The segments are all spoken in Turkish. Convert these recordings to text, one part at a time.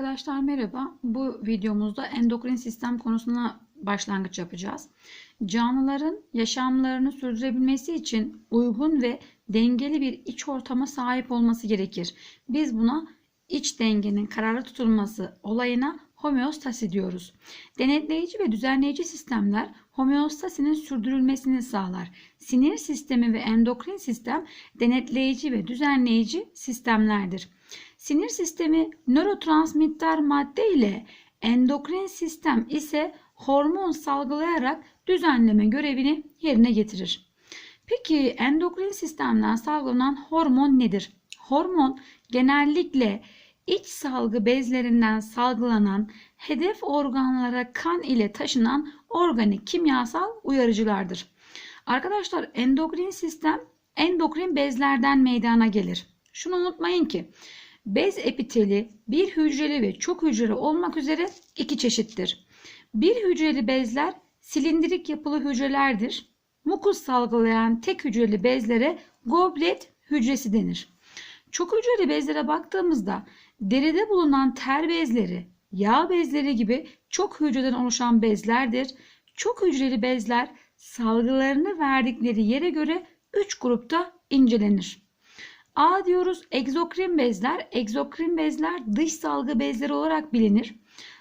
Arkadaşlar merhaba. Bu videomuzda endokrin sistem konusuna başlangıç yapacağız. Canlıların yaşamlarını sürdürebilmesi için uygun ve dengeli bir iç ortama sahip olması gerekir. Biz buna iç dengenin kararlı tutulması olayına homeostasi diyoruz. Denetleyici ve düzenleyici sistemler homeostasinin sürdürülmesini sağlar. Sinir sistemi ve endokrin sistem denetleyici ve düzenleyici sistemlerdir. Sinir sistemi nörotransmitter madde ile endokrin sistem ise hormon salgılayarak düzenleme görevini yerine getirir. Peki endokrin sistemden salgılanan hormon nedir? Hormon genellikle iç salgı bezlerinden salgılanan hedef organlara kan ile taşınan organik kimyasal uyarıcılardır. Arkadaşlar endokrin sistem endokrin bezlerden meydana gelir. Şunu unutmayın ki bez epiteli bir hücreli ve çok hücreli olmak üzere iki çeşittir. Bir hücreli bezler silindirik yapılı hücrelerdir. Mukus salgılayan tek hücreli bezlere goblet hücresi denir. Çok hücreli bezlere baktığımızda deride bulunan ter bezleri, yağ bezleri gibi çok hücreden oluşan bezlerdir. Çok hücreli bezler salgılarını verdikleri yere göre 3 grupta incelenir. A diyoruz egzokrin bezler. Egzokrin bezler dış salgı bezleri olarak bilinir.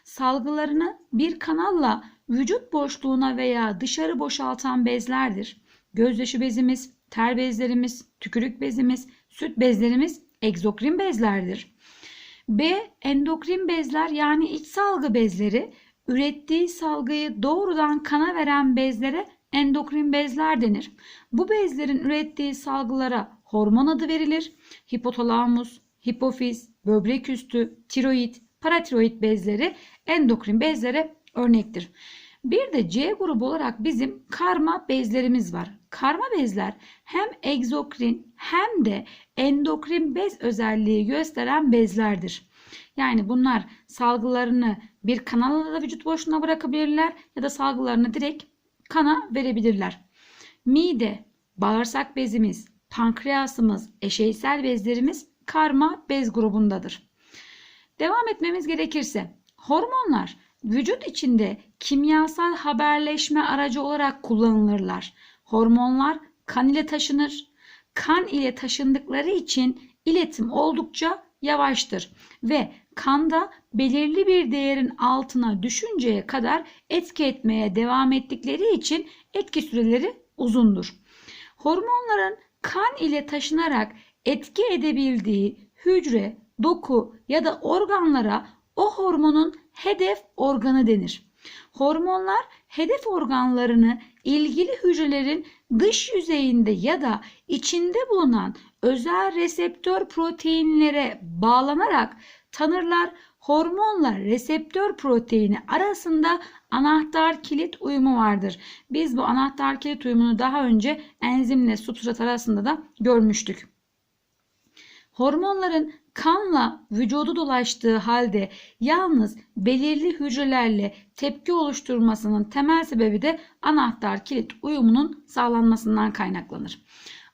Salgılarını bir kanalla vücut boşluğuna veya dışarı boşaltan bezlerdir. Gözyaşı bezimiz, ter bezlerimiz, tükürük bezimiz, süt bezlerimiz egzokrin bezlerdir. B. Endokrin bezler yani iç salgı bezleri ürettiği salgıyı doğrudan kana veren bezlere endokrin bezler denir. Bu bezlerin ürettiği salgılara hormon adı verilir. Hipotalamus, hipofiz, böbrek üstü, tiroid, paratiroid bezleri endokrin bezlere örnektir. Bir de C grubu olarak bizim karma bezlerimiz var. Karma bezler hem egzokrin hem de endokrin bez özelliği gösteren bezlerdir. Yani bunlar salgılarını bir kanala da vücut boşluğuna bırakabilirler ya da salgılarını direkt kana verebilirler. Mide, bağırsak bezimiz, pankreasımız, eşeysel bezlerimiz karma bez grubundadır. Devam etmemiz gerekirse hormonlar vücut içinde kimyasal haberleşme aracı olarak kullanılırlar. Hormonlar kan ile taşınır. Kan ile taşındıkları için iletim oldukça yavaştır ve kanda belirli bir değerin altına düşünceye kadar etki etmeye devam ettikleri için etki süreleri uzundur. Hormonların kan ile taşınarak etki edebildiği hücre, doku ya da organlara o hormonun hedef organı denir. Hormonlar hedef organlarını ilgili hücrelerin dış yüzeyinde ya da içinde bulunan özel reseptör proteinlere bağlanarak tanırlar. Hormonla reseptör proteini arasında anahtar kilit uyumu vardır. Biz bu anahtar kilit uyumunu daha önce enzimle substrat arasında da görmüştük. Hormonların kanla vücudu dolaştığı halde yalnız belirli hücrelerle tepki oluşturmasının temel sebebi de anahtar kilit uyumunun sağlanmasından kaynaklanır.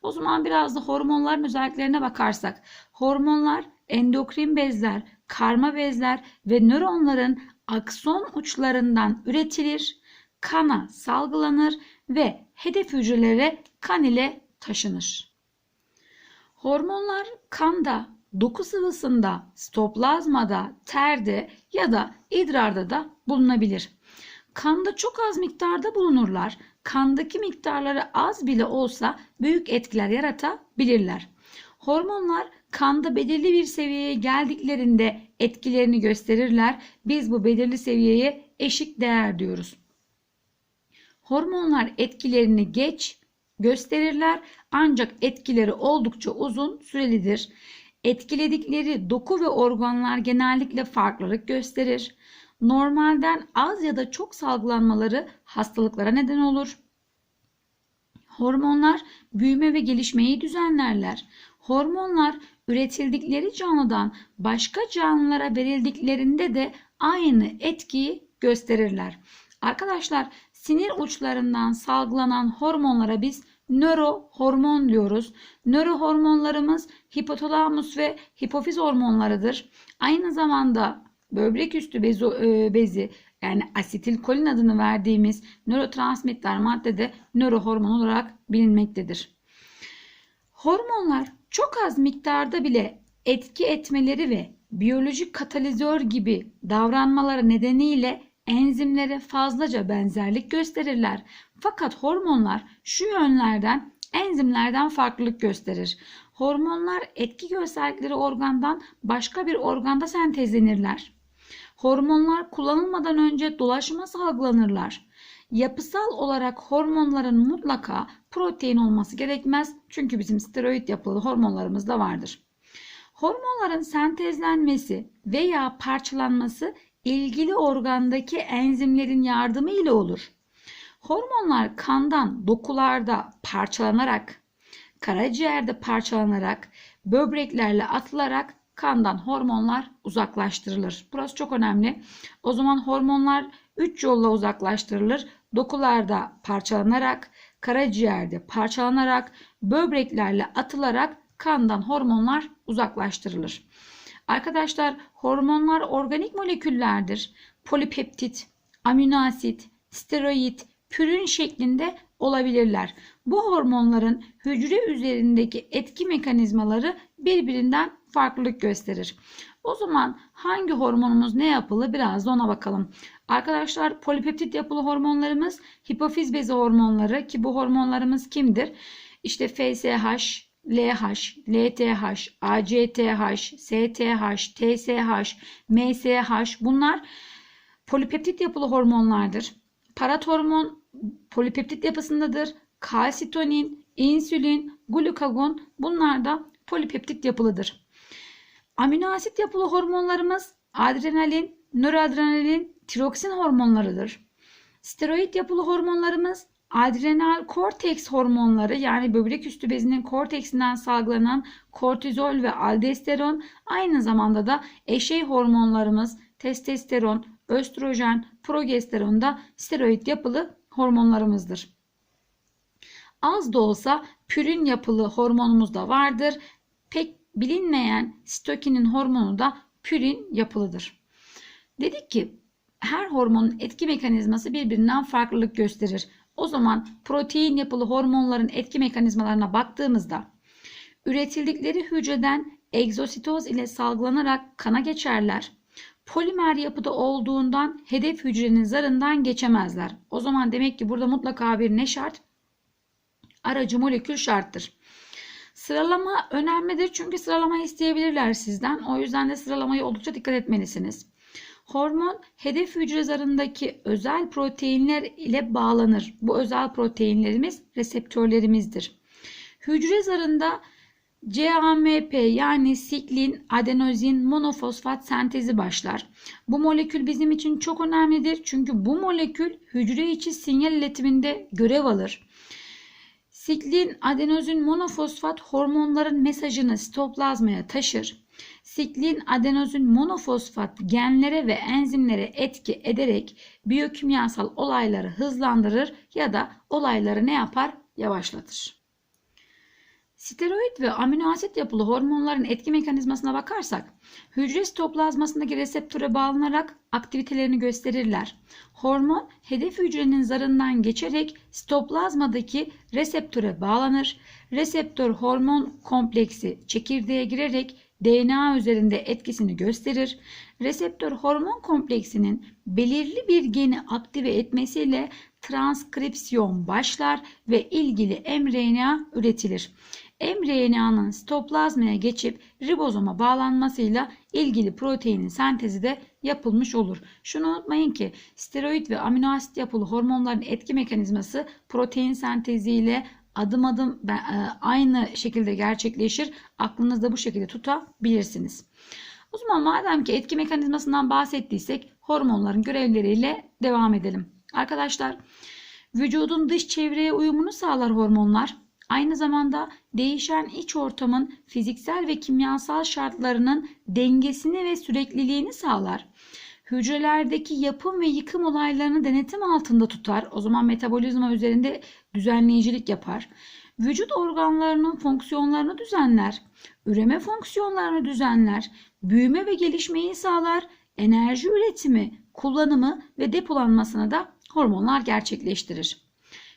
O zaman biraz da hormonların özelliklerine bakarsak hormonlar endokrin bezler, karma bezler ve nöronların akson uçlarından üretilir, kana salgılanır ve hedef hücrelere kan ile taşınır. Hormonlar kanda, doku sıvısında, stoplazmada, terde ya da idrarda da bulunabilir. Kanda çok az miktarda bulunurlar. Kandaki miktarları az bile olsa büyük etkiler yaratabilirler. Hormonlar kanda belirli bir seviyeye geldiklerinde etkilerini gösterirler. Biz bu belirli seviyeye eşik değer diyoruz. Hormonlar etkilerini geç gösterirler ancak etkileri oldukça uzun sürelidir. Etkiledikleri doku ve organlar genellikle farklılık gösterir. Normalden az ya da çok salgılanmaları hastalıklara neden olur. Hormonlar büyüme ve gelişmeyi düzenlerler. Hormonlar üretildikleri canlıdan başka canlılara verildiklerinde de aynı etkiyi gösterirler. Arkadaşlar sinir uçlarından salgılanan hormonlara biz nörohormon diyoruz. Nörohormonlarımız hipotalamus ve hipofiz hormonlarıdır. Aynı zamanda böbrek üstü bezi, e, bezi yani asetilkolin adını verdiğimiz nörotransmitter madde de nörohormon olarak bilinmektedir. Hormonlar çok az miktarda bile etki etmeleri ve biyolojik katalizör gibi davranmaları nedeniyle enzimlere fazlaca benzerlik gösterirler. Fakat hormonlar şu yönlerden enzimlerden farklılık gösterir. Hormonlar etki gösterdikleri organdan başka bir organda sentezlenirler. Hormonlar kullanılmadan önce dolaşıma salgılanırlar. Yapısal olarak hormonların mutlaka protein olması gerekmez. Çünkü bizim steroid yapılı hormonlarımız da vardır. Hormonların sentezlenmesi veya parçalanması ilgili organdaki enzimlerin yardımı ile olur. Hormonlar kandan dokularda parçalanarak, karaciğerde parçalanarak, böbreklerle atılarak kandan hormonlar uzaklaştırılır. Burası çok önemli. O zaman hormonlar 3 yolla uzaklaştırılır. Dokularda parçalanarak, karaciğerde parçalanarak, böbreklerle atılarak kandan hormonlar uzaklaştırılır. Arkadaşlar hormonlar organik moleküllerdir. Polipeptit, amino asit, steroid, pürin şeklinde olabilirler. Bu hormonların hücre üzerindeki etki mekanizmaları birbirinden farklılık gösterir. O zaman hangi hormonumuz ne yapılı biraz da ona bakalım. Arkadaşlar polipeptit yapılı hormonlarımız hipofiz bezi hormonları ki bu hormonlarımız kimdir? İşte FSH, LH, LTH, ACTH, STH, TSH, MSH bunlar polipeptit yapılı hormonlardır. Parathormon polipeptit yapısındadır. Kalsitonin, insülin, glukagon bunlar da polipeptit yapılıdır. Amino asit yapılı hormonlarımız adrenalin, nöroadrenalin, tiroksin hormonlarıdır. Steroid yapılı hormonlarımız adrenal korteks hormonları yani böbrek üstü bezinin korteksinden salgılanan kortizol ve aldosteron aynı zamanda da eşey hormonlarımız testosteron, östrojen, progesteron da steroid yapılı hormonlarımızdır. Az da olsa pürin yapılı hormonumuz da vardır. Pek bilinmeyen sitokinin hormonu da pürin yapılıdır. Dedik ki her hormonun etki mekanizması birbirinden farklılık gösterir. O zaman protein yapılı hormonların etki mekanizmalarına baktığımızda üretildikleri hücreden egzositoz ile salgılanarak kana geçerler. Polimer yapıda olduğundan hedef hücrenin zarından geçemezler. O zaman demek ki burada mutlaka bir ne şart? Aracı molekül şarttır. Sıralama önemlidir çünkü sıralama isteyebilirler sizden. O yüzden de sıralamayı oldukça dikkat etmelisiniz. Hormon hedef hücre zarındaki özel proteinler ile bağlanır. Bu özel proteinlerimiz reseptörlerimizdir. Hücre zarında CAMP yani siklin adenozin monofosfat sentezi başlar. Bu molekül bizim için çok önemlidir. Çünkü bu molekül hücre içi sinyal iletiminde görev alır. Siklin adenozin monofosfat hormonların mesajını sitoplazmaya taşır. Siklin adenozin monofosfat genlere ve enzimlere etki ederek biyokimyasal olayları hızlandırır ya da olayları ne yapar? Yavaşlatır. Steroid ve amino asit yapılı hormonların etki mekanizmasına bakarsak, hücre sitoplazmasındaki reseptöre bağlanarak aktivitelerini gösterirler. Hormon hedef hücrenin zarından geçerek sitoplazmadaki reseptöre bağlanır. Reseptör hormon kompleksi çekirdeğe girerek DNA üzerinde etkisini gösterir. Reseptör hormon kompleksinin belirli bir geni aktive etmesiyle transkripsiyon başlar ve ilgili mRNA üretilir mRNA'nın sitoplazmaya geçip ribozoma bağlanmasıyla ilgili proteinin sentezi de yapılmış olur. Şunu unutmayın ki steroid ve amino asit yapılı hormonların etki mekanizması protein senteziyle adım adım e, aynı şekilde gerçekleşir. Aklınızda bu şekilde tutabilirsiniz. O zaman madem ki etki mekanizmasından bahsettiysek hormonların görevleriyle devam edelim. Arkadaşlar vücudun dış çevreye uyumunu sağlar hormonlar. Aynı zamanda değişen iç ortamın fiziksel ve kimyasal şartlarının dengesini ve sürekliliğini sağlar. Hücrelerdeki yapım ve yıkım olaylarını denetim altında tutar. O zaman metabolizma üzerinde düzenleyicilik yapar. Vücut organlarının fonksiyonlarını düzenler. Üreme fonksiyonlarını düzenler. Büyüme ve gelişmeyi sağlar. enerji üretimi, kullanımı ve depolanmasını da hormonlar gerçekleştirir.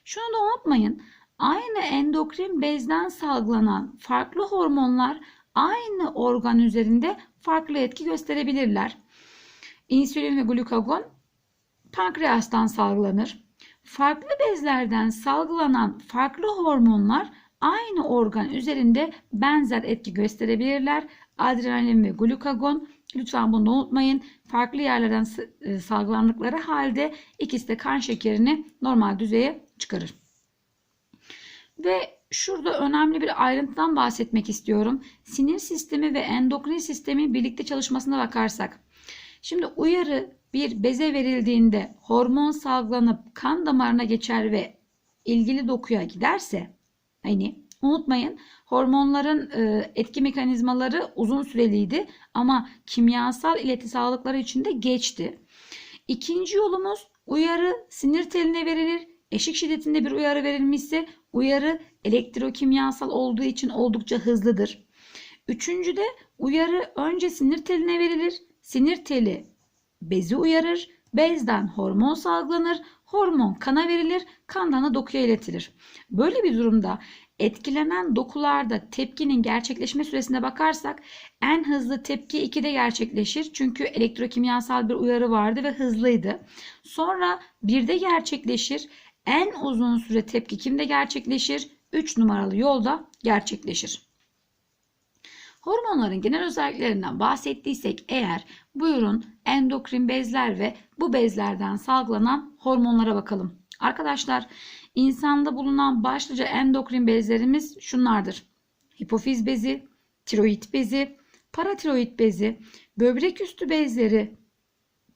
Şunu da unutmayın. Aynı endokrin bezden salgılanan farklı hormonlar aynı organ üzerinde farklı etki gösterebilirler. İnsülin ve glukagon pankreastan salgılanır. Farklı bezlerden salgılanan farklı hormonlar aynı organ üzerinde benzer etki gösterebilirler. Adrenalin ve glukagon lütfen bunu unutmayın. Farklı yerlerden e, salgılandıkları halde ikisi de kan şekerini normal düzeye çıkarır. Ve şurada önemli bir ayrıntıdan bahsetmek istiyorum. Sinir sistemi ve endokrin sistemi birlikte çalışmasına bakarsak. Şimdi uyarı bir beze verildiğinde hormon salgılanıp kan damarına geçer ve ilgili dokuya giderse hani unutmayın hormonların e, etki mekanizmaları uzun süreliydi ama kimyasal ileti sağlıkları için de geçti. İkinci yolumuz uyarı sinir teline verilir. Eşik şiddetinde bir uyarı verilmişse uyarı elektrokimyasal olduğu için oldukça hızlıdır. Üçüncü de uyarı önce sinir teline verilir. Sinir teli bezi uyarır. Bezden hormon salgılanır. Hormon kana verilir. Kandan da dokuya iletilir. Böyle bir durumda etkilenen dokularda tepkinin gerçekleşme süresine bakarsak en hızlı tepki 2'de gerçekleşir. Çünkü elektrokimyasal bir uyarı vardı ve hızlıydı. Sonra 1'de gerçekleşir. En uzun süre tepki kimde gerçekleşir? 3 numaralı yolda gerçekleşir. Hormonların genel özelliklerinden bahsettiysek eğer buyurun endokrin bezler ve bu bezlerden salgılanan hormonlara bakalım. Arkadaşlar insanda bulunan başlıca endokrin bezlerimiz şunlardır. Hipofiz bezi, tiroid bezi, paratiroid bezi, böbrek üstü bezleri,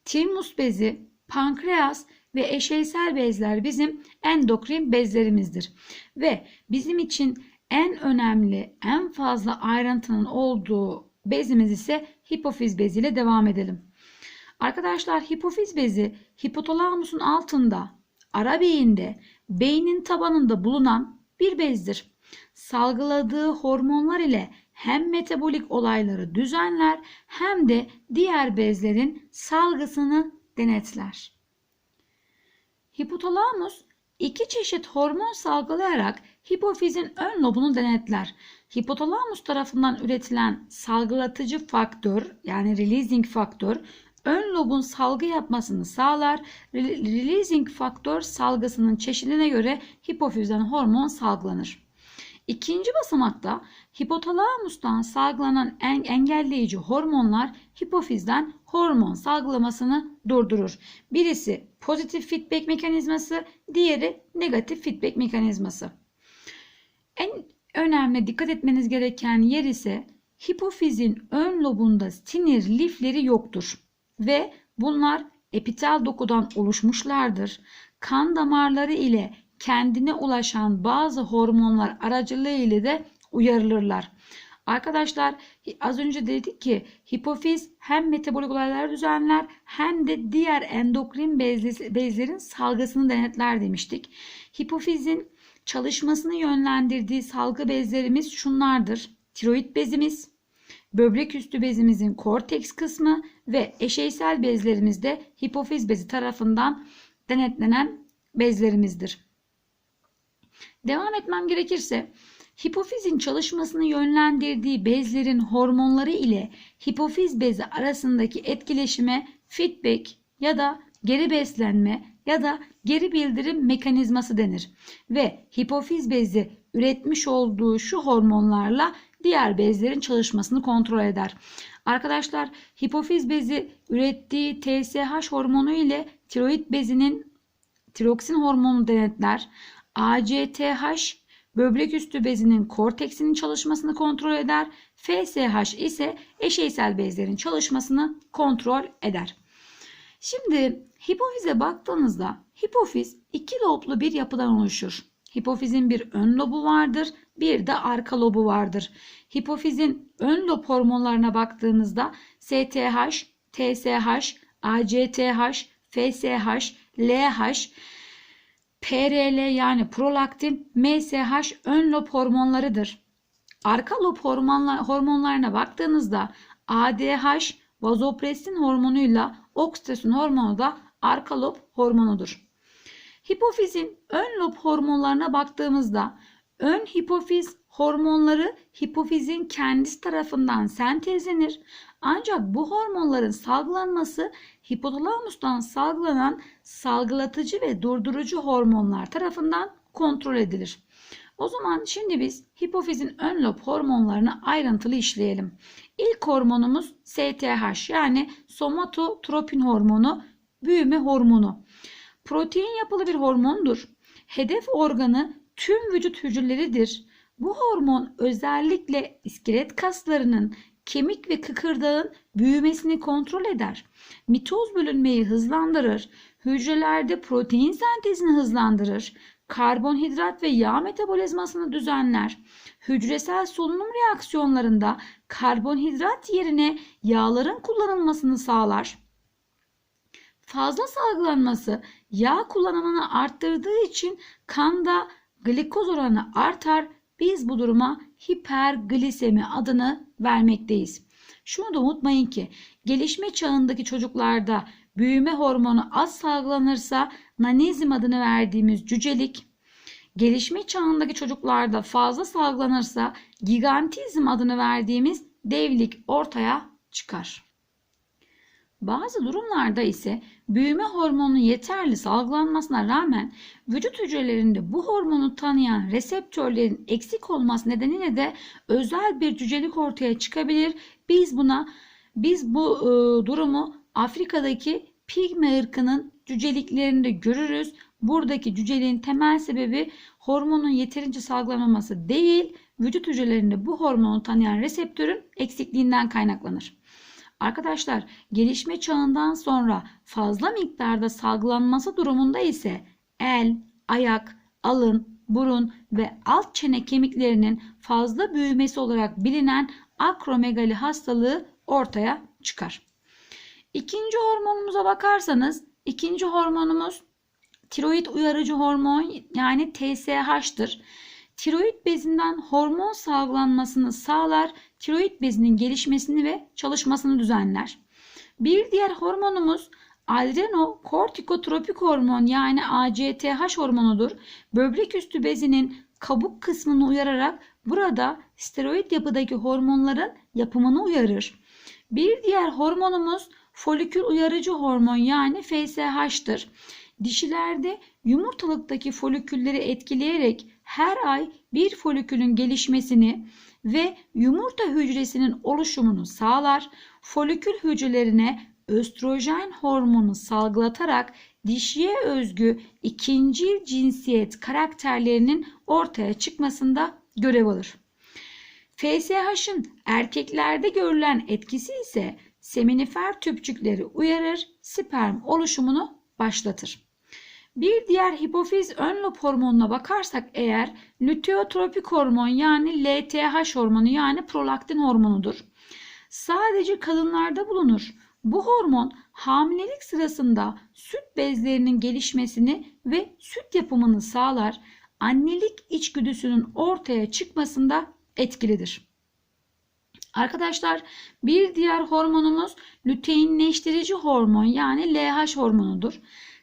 timus bezi, pankreas ve eşeysel bezler bizim endokrin bezlerimizdir. Ve bizim için en önemli, en fazla ayrıntının olduğu bezimiz ise hipofiz bezi ile devam edelim. Arkadaşlar hipofiz bezi hipotalamusun altında, ara beyinde, beynin tabanında bulunan bir bezdir. Salgıladığı hormonlar ile hem metabolik olayları düzenler hem de diğer bezlerin salgısını denetler. Hipotalamus iki çeşit hormon salgılayarak hipofizin ön lobunu denetler. Hipotalamus tarafından üretilen salgılatıcı faktör yani releasing faktör ön lobun salgı yapmasını sağlar. Releasing faktör salgısının çeşidine göre hipofizden hormon salgılanır. İkinci basamakta hipotalamustan salgılanan engelleyici hormonlar hipofizden hormon salgılamasını durdurur. Birisi pozitif feedback mekanizması, diğeri negatif feedback mekanizması. En önemli dikkat etmeniz gereken yer ise hipofizin ön lobunda sinir lifleri yoktur ve bunlar epitel dokudan oluşmuşlardır. Kan damarları ile kendine ulaşan bazı hormonlar aracılığı ile de uyarılırlar. Arkadaşlar az önce dedik ki hipofiz hem metabolik olayları düzenler hem de diğer endokrin bezlerin salgısını denetler demiştik. Hipofizin çalışmasını yönlendirdiği salgı bezlerimiz şunlardır. Tiroid bezimiz, böbrek üstü bezimizin korteks kısmı ve eşeysel bezlerimiz de hipofiz bezi tarafından denetlenen bezlerimizdir. Devam etmem gerekirse hipofizin çalışmasını yönlendirdiği bezlerin hormonları ile hipofiz bezi arasındaki etkileşime feedback ya da geri beslenme ya da geri bildirim mekanizması denir ve hipofiz bezi üretmiş olduğu şu hormonlarla diğer bezlerin çalışmasını kontrol eder. Arkadaşlar hipofiz bezi ürettiği TSH hormonu ile tiroid bezinin tiroksin hormonu denetler. ACTH böbrek üstü bezinin korteksinin çalışmasını kontrol eder. FSH ise eşeysel bezlerin çalışmasını kontrol eder. Şimdi hipofize baktığınızda hipofiz iki loblu bir yapıdan oluşur. Hipofizin bir ön lobu vardır, bir de arka lobu vardır. Hipofizin ön lob hormonlarına baktığımızda STH, TSH, ACTH, FSH, LH, PRL yani prolaktin, MSH ön lob hormonlarıdır. Arka lob hormonlarına baktığınızda ADH, vazopresin hormonuyla oksitosin hormonu da arka lob hormonudur. Hipofizin ön lob hormonlarına baktığımızda ön hipofiz hormonları hipofizin kendisi tarafından sentezlenir. Ancak bu hormonların salgılanması hipotalamustan salgılanan salgılatıcı ve durdurucu hormonlar tarafından kontrol edilir. O zaman şimdi biz hipofizin ön lob hormonlarını ayrıntılı işleyelim. İlk hormonumuz STH yani somatotropin hormonu, büyüme hormonu. Protein yapılı bir hormondur. Hedef organı tüm vücut hücreleridir. Bu hormon özellikle iskelet kaslarının, kemik ve kıkırdağın büyümesini kontrol eder. Mitoz bölünmeyi hızlandırır. Hücrelerde protein sentezini hızlandırır. Karbonhidrat ve yağ metabolizmasını düzenler. Hücresel solunum reaksiyonlarında karbonhidrat yerine yağların kullanılmasını sağlar. Fazla salgılanması yağ kullanımını arttırdığı için kanda glikoz oranı artar. Biz bu duruma hiperglisemi adını vermekteyiz. Şunu da unutmayın ki gelişme çağındaki çocuklarda büyüme hormonu az salgılanırsa nanizm adını verdiğimiz cücelik, gelişme çağındaki çocuklarda fazla salgılanırsa gigantizm adını verdiğimiz devlik ortaya çıkar. Bazı durumlarda ise büyüme hormonunun yeterli salgılanmasına rağmen vücut hücrelerinde bu hormonu tanıyan reseptörlerin eksik olması nedeniyle de özel bir cücelik ortaya çıkabilir. Biz buna biz bu e, durumu Afrika'daki pigme ırkının cüceliklerinde görürüz. Buradaki cüceliğin temel sebebi hormonun yeterince salgılanmaması değil, vücut hücrelerinde bu hormonu tanıyan reseptörün eksikliğinden kaynaklanır. Arkadaşlar gelişme çağından sonra fazla miktarda salgılanması durumunda ise el, ayak, alın, burun ve alt çene kemiklerinin fazla büyümesi olarak bilinen akromegali hastalığı ortaya çıkar. İkinci hormonumuza bakarsanız ikinci hormonumuz tiroid uyarıcı hormon yani TSH'tır. Tiroid bezinden hormon salgılanmasını sağlar, tiroid bezinin gelişmesini ve çalışmasını düzenler. Bir diğer hormonumuz adrenokortikotropik hormon yani ACTH hormonudur. Böbrek üstü bezinin kabuk kısmını uyararak burada steroid yapıdaki hormonların yapımını uyarır. Bir diğer hormonumuz folikül uyarıcı hormon yani FSH'tır. Dişilerde yumurtalıktaki folikülleri etkileyerek her ay bir folikülün gelişmesini ve yumurta hücresinin oluşumunu sağlar. Folikül hücrelerine östrojen hormonu salgılatarak dişiye özgü ikinci cinsiyet karakterlerinin ortaya çıkmasında görev alır. FSH'ın erkeklerde görülen etkisi ise seminifer tüpçükleri uyarır, sperm oluşumunu başlatır. Bir diğer hipofiz ön lob hormonuna bakarsak eğer lüteotropik hormon yani LTH hormonu yani prolaktin hormonudur. Sadece kadınlarda bulunur. Bu hormon hamilelik sırasında süt bezlerinin gelişmesini ve süt yapımını sağlar. Annelik içgüdüsünün ortaya çıkmasında etkilidir. Arkadaşlar bir diğer hormonumuz lüteinleştirici hormon yani LH hormonudur.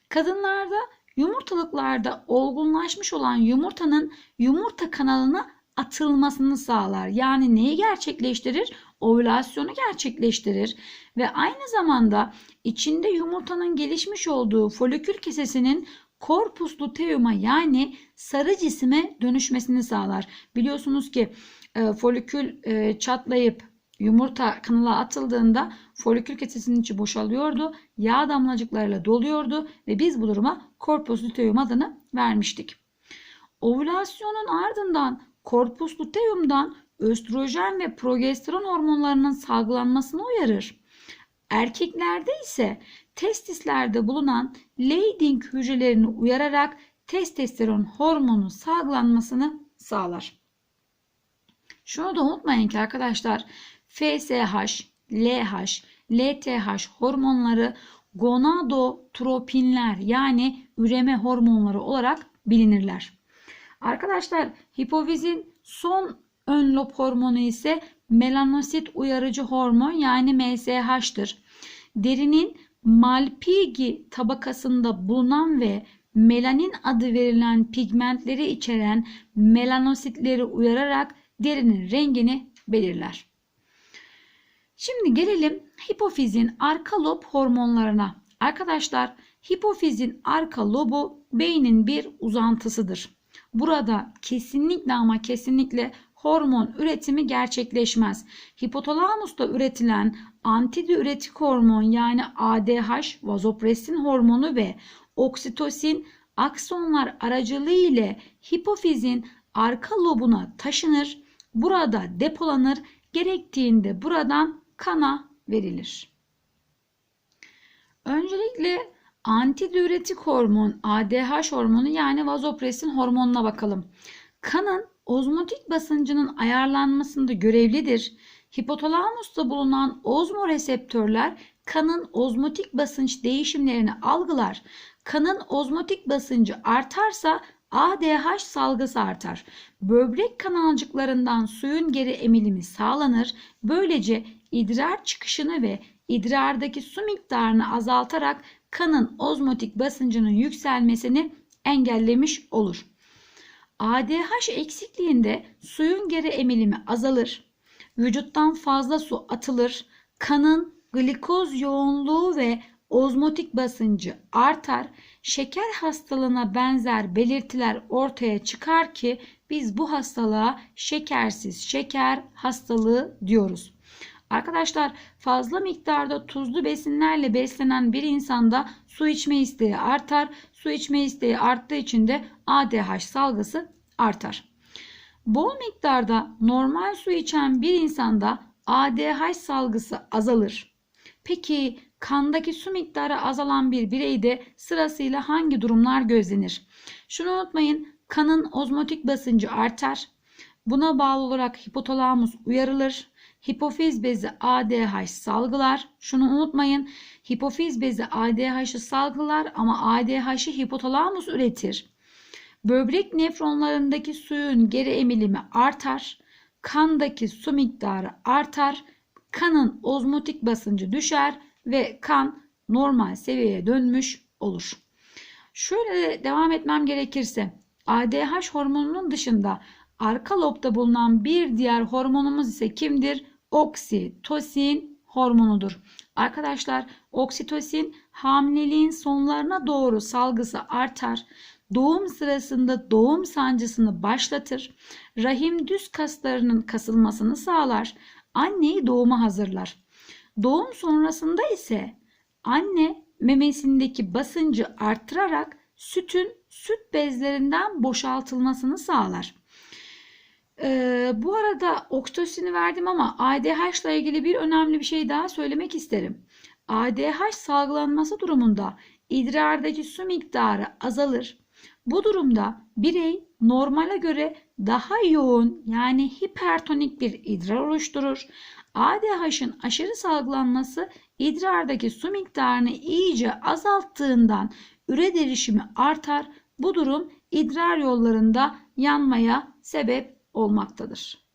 Kadınlarda yumurtalıklarda olgunlaşmış olan yumurtanın yumurta kanalına atılmasını sağlar. Yani neyi gerçekleştirir? Ovülasyonu gerçekleştirir ve aynı zamanda içinde yumurtanın gelişmiş olduğu folikül kesesinin korpus luteuma yani sarı cisime dönüşmesini sağlar. Biliyorsunuz ki e, folikül e, çatlayıp yumurta kanala atıldığında folikül kesesinin içi boşalıyordu. Yağ damlacıklarıyla doluyordu ve biz bu duruma korpus luteum adını vermiştik. Ovülasyonun ardından korpus luteumdan östrojen ve progesteron hormonlarının salgılanmasını uyarır. Erkeklerde ise testislerde bulunan Leydig hücrelerini uyararak testosteron hormonu salgılanmasını sağlar. Şunu da unutmayın ki arkadaşlar FSH, LH, LTH hormonları gonadotropinler yani üreme hormonları olarak bilinirler. Arkadaşlar hipofizin son ön lob hormonu ise melanosit uyarıcı hormon yani MSH'tır. Derinin Malpighi tabakasında bulunan ve melanin adı verilen pigmentleri içeren melanositleri uyararak derinin rengini belirler. Şimdi gelelim hipofizin arka lob hormonlarına. Arkadaşlar hipofizin arka lobu beynin bir uzantısıdır. Burada kesinlikle ama kesinlikle hormon üretimi gerçekleşmez. Hipotalamusta üretilen antidiüretik hormon yani ADH, vazopresin hormonu ve oksitosin aksonlar aracılığı ile hipofizin arka lobuna taşınır. Burada depolanır. Gerektiğinde buradan kana verilir. Öncelikle antidiüretik hormon ADH hormonu yani vazopresin hormonuna bakalım. Kanın ozmotik basıncının ayarlanmasında görevlidir. Hipotalamusta bulunan ozmoreseptörler kanın ozmotik basınç değişimlerini algılar. Kanın ozmotik basıncı artarsa ADH salgısı artar. Böbrek kanalcıklarından suyun geri emilimi sağlanır. Böylece idrar çıkışını ve idrardaki su miktarını azaltarak kanın ozmotik basıncının yükselmesini engellemiş olur. ADH eksikliğinde suyun geri emilimi azalır. Vücuttan fazla su atılır. Kanın glikoz yoğunluğu ve ozmotik basıncı artar. Şeker hastalığına benzer belirtiler ortaya çıkar ki biz bu hastalığa şekersiz şeker hastalığı diyoruz. Arkadaşlar fazla miktarda tuzlu besinlerle beslenen bir insanda su içme isteği artar. Su içme isteği arttığı için de ADH salgısı artar. Bol miktarda normal su içen bir insanda ADH salgısı azalır. Peki kandaki su miktarı azalan bir bireyde sırasıyla hangi durumlar gözlenir? Şunu unutmayın kanın ozmotik basıncı artar. Buna bağlı olarak hipotalamus uyarılır. Hipofiz bezi ADH salgılar. Şunu unutmayın. Hipofiz bezi ADH'ı salgılar ama ADH'ı hipotalamus üretir. Böbrek nefronlarındaki suyun geri emilimi artar. Kandaki su miktarı artar. Kanın ozmotik basıncı düşer ve kan normal seviyeye dönmüş olur. Şöyle devam etmem gerekirse ADH hormonunun dışında arka lobda bulunan bir diğer hormonumuz ise kimdir? Oksitosin hormonudur. Arkadaşlar oksitosin hamileliğin sonlarına doğru salgısı artar. Doğum sırasında doğum sancısını başlatır. Rahim düz kaslarının kasılmasını sağlar. Anneyi doğuma hazırlar. Doğum sonrasında ise anne memesindeki basıncı arttırarak sütün süt bezlerinden boşaltılmasını sağlar. Ee, bu arada oksitosini verdim ama ADH ile ilgili bir önemli bir şey daha söylemek isterim. ADH salgılanması durumunda idrardaki su miktarı azalır. Bu durumda birey normale göre daha yoğun yani hipertonik bir idrar oluşturur. ADH'ın aşırı salgılanması idrardaki su miktarını iyice azalttığından üre derişimi artar. Bu durum idrar yollarında yanmaya sebep olmaktadır.